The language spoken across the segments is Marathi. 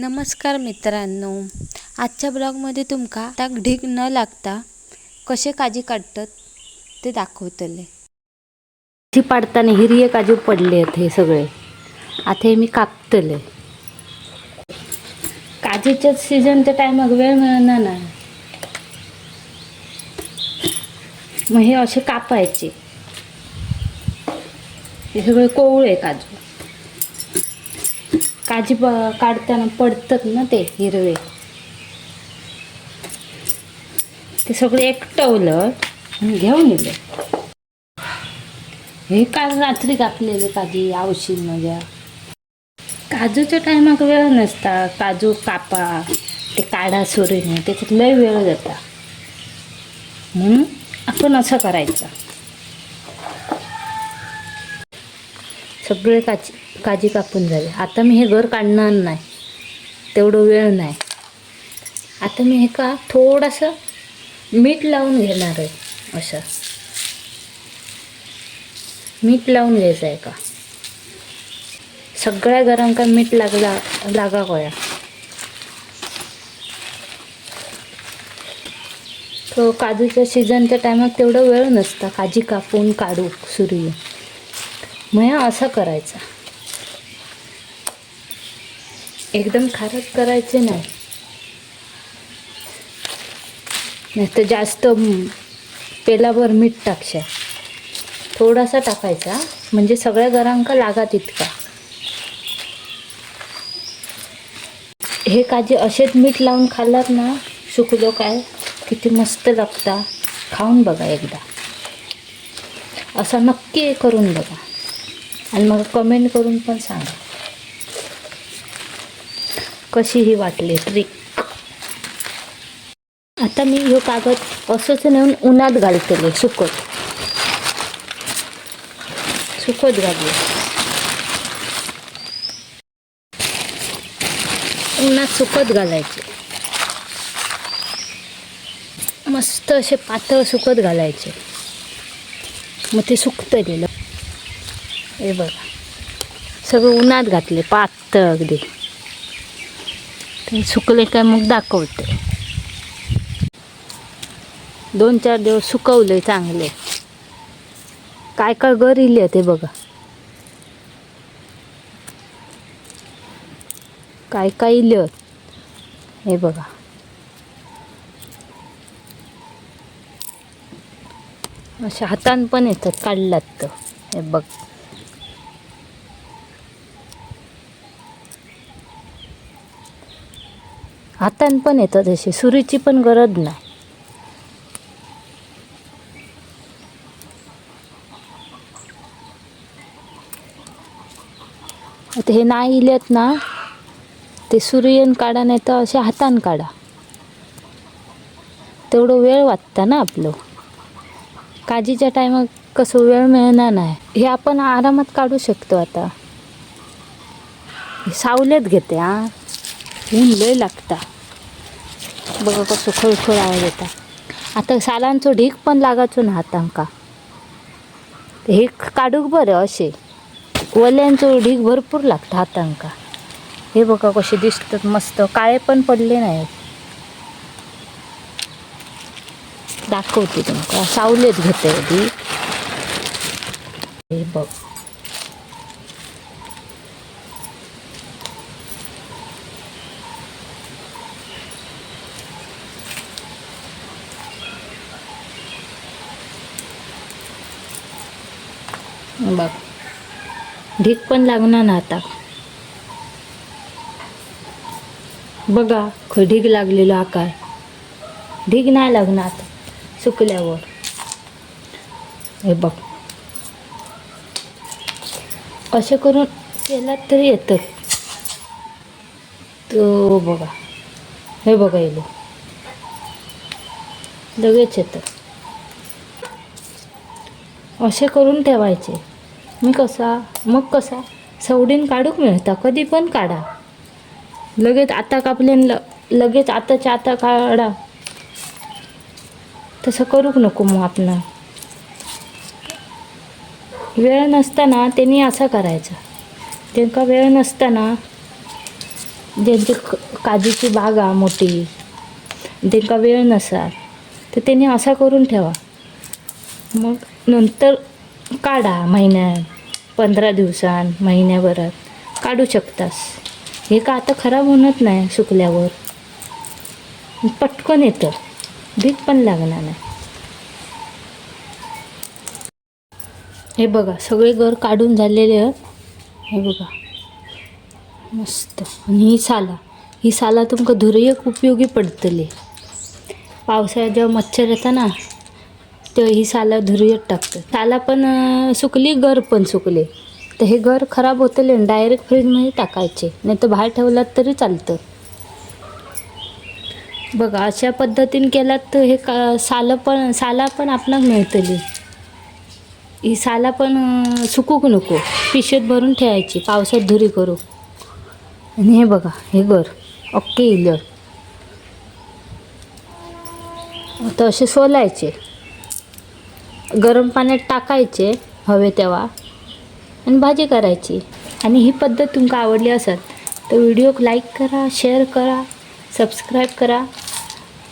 नमस्कार मित्रांनो. आजच्या ब्लॉगमध्ये तुमका ताक ढीग न लागता कसे काजी काढतात ते दाखवतले. ती पाडताना हिरये काजू पडले आहेत हे सगळे. आता हे मी कापतले. काजीच्या सीझनच्या टायमाक वेळ मिळणार ना मग हे असे कापायचे. हे सगळे कोवळे काजू. काजी प- काढताना पडतात ना ते हिरवे. ते सगळे एकटवलं आणि घेऊन येलं हे काल रात्री कापलेले काजी आवशी माझ्या. काजूच्या टायमाक वेळ नसता. काजू कापा ते काढा सोरीने. त्याच्यात लय वेळ जाता. म्हणून आपण असं करायचं. सगळे काजी काजी कापून झाले. आता मी हे घर काढणार नाही. तेवढं वेळ नाही. आता मी हे का थोडंसं मीठ लावून घेणार आहे. असं मीठ लावून घ्यायचं आहे का? सगळ्या घरांका मीठ लागला लागा गोया तो काजूच्या सीझनच्या टायमात तेवढं वेळ नसता. काजी कापून काढू सुरू मग असा असं करायचं. एकदम खारट करायचे नाही. नाहीतर जास्त तेलावर मीठ टाकशा. थोडासा टाकायचा म्हणजे सगळ्या घरांका लागा तितका हे काजे असेच मीठ लावून खाल्लात ना सुकलो काय? किती मस्त लागता. खाऊन बघा एकदा. असं नक्की करून बघा. आणि मग कमेंट करून पण सांगा. कशी ही वाटली ट्रिक आता मी ह्यो कागद असंच नेऊन उन्हात घालतले सुकत. सुकत घालले उन्हात सुकत घालायचे. मस्त असे पातळ सुकत घालायचे. मग ते सुकतं गेलं. हे बघा. सगळं उन्हात घातले पातळ अगदी. ते सुकले काय मग दाखवते. दोन चार दिवस सुकवले चांगले. काय काय गर इले ते बघा. काय काय इले. हे बघा. अशा हातान पण येतात काढलात तर. हे बघ. हातान पण येतात अशी सुरीची पण गरज नाही. आता हे नाही इलेत ना ते सूर्यन काढा नाही तर असे हातान काढा. तेवढं वेळ वाचता ना आपलं. काजीच्या टायमात कसं वेळ मिळणार नाही. हे आपण आरामात काढू शकतो आता. सावलेत घेते हां. ऊन लय लागता. बघा कसं खळखळ आवाज येता. आता सालांचो ढीक पण लागायचो ना हातांका. हे काढूक बरं असे. वल्यांचो ढीक भरपूर लागतं हातांका. हे बघा कसे दिसतात मस्त. काळे पण पडले नाहीत दाखवते तुमका सावलेत घेते आधी हे बघ. बघ. ढीक पण लागणार ना आता. बघा खय ढीग लागलेलो आकार. ढीग नाही लागणार आता सुकल्यावर. हे बघ. असे करून केलात तरी येतं. तो बघा. हे बघा येलो लगेच येतं. असे करून ठेवायचे. कसा? मग कसा? सवडीन काढूक मिळता कधी पण काढा. लगेच आता कापलेन ल लगेच आताच्या आता काढा. तसं करूक नको मग आपण. वेळ नसताना त्यांनी असं करायचं. त्यांना वेळ नसताना ज्यांची क- काजूची बागा मोठी त्यांना वेळ नसा तर त्यांनी असा करून ठेवा. मग नंतर काढा महिन्यात पंधरा दिवसां महिन्याभरात. काढू शकतास. हे का आता खराब होणार नाही सुकल्यावर? पटकन येतं. भीक पण लागणार नाही. हे बघा सगळे घर काढून झालेले आहेत. हे बघा. मस्त. आणि ही साला. ही साला तुमका धुरयक उपयोगी पडतली. पावसाळ्यात जेव्हा मच्छर येता ना तेव्हा ही साला धुरीत टाकतं. साला पण सुकली घर पण सुकले. तर हे घर खराब होतले डायरेक्ट फ्रीजमध्ये टाकायचे. नाही तर बाहेर ठेवलात तरी चालतं. बघा अशा पद्धतीने केलात तर हे का सालं पण साला पण आपणाक मिळतली. ही साला पण सुकूक नको. पिशेत भरून ठेवायची पावसात धुरी करू आणि हे बघा हे घर ओके इलं तर असे सोलायचे. गरम पाण्यात टाकायचे हवे तेव्हा आणि भाजी करायची. आणि ही पद्धत तुमका आवडली असत तर व्हिडिओक लाईक करा शेअर करा सबस्क्राईब करा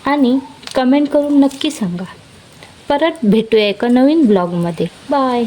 आणि कमेंट करून नक्की सांगा. परत भेटूया एका नवीन ब्लॉगमध्ये. बाय.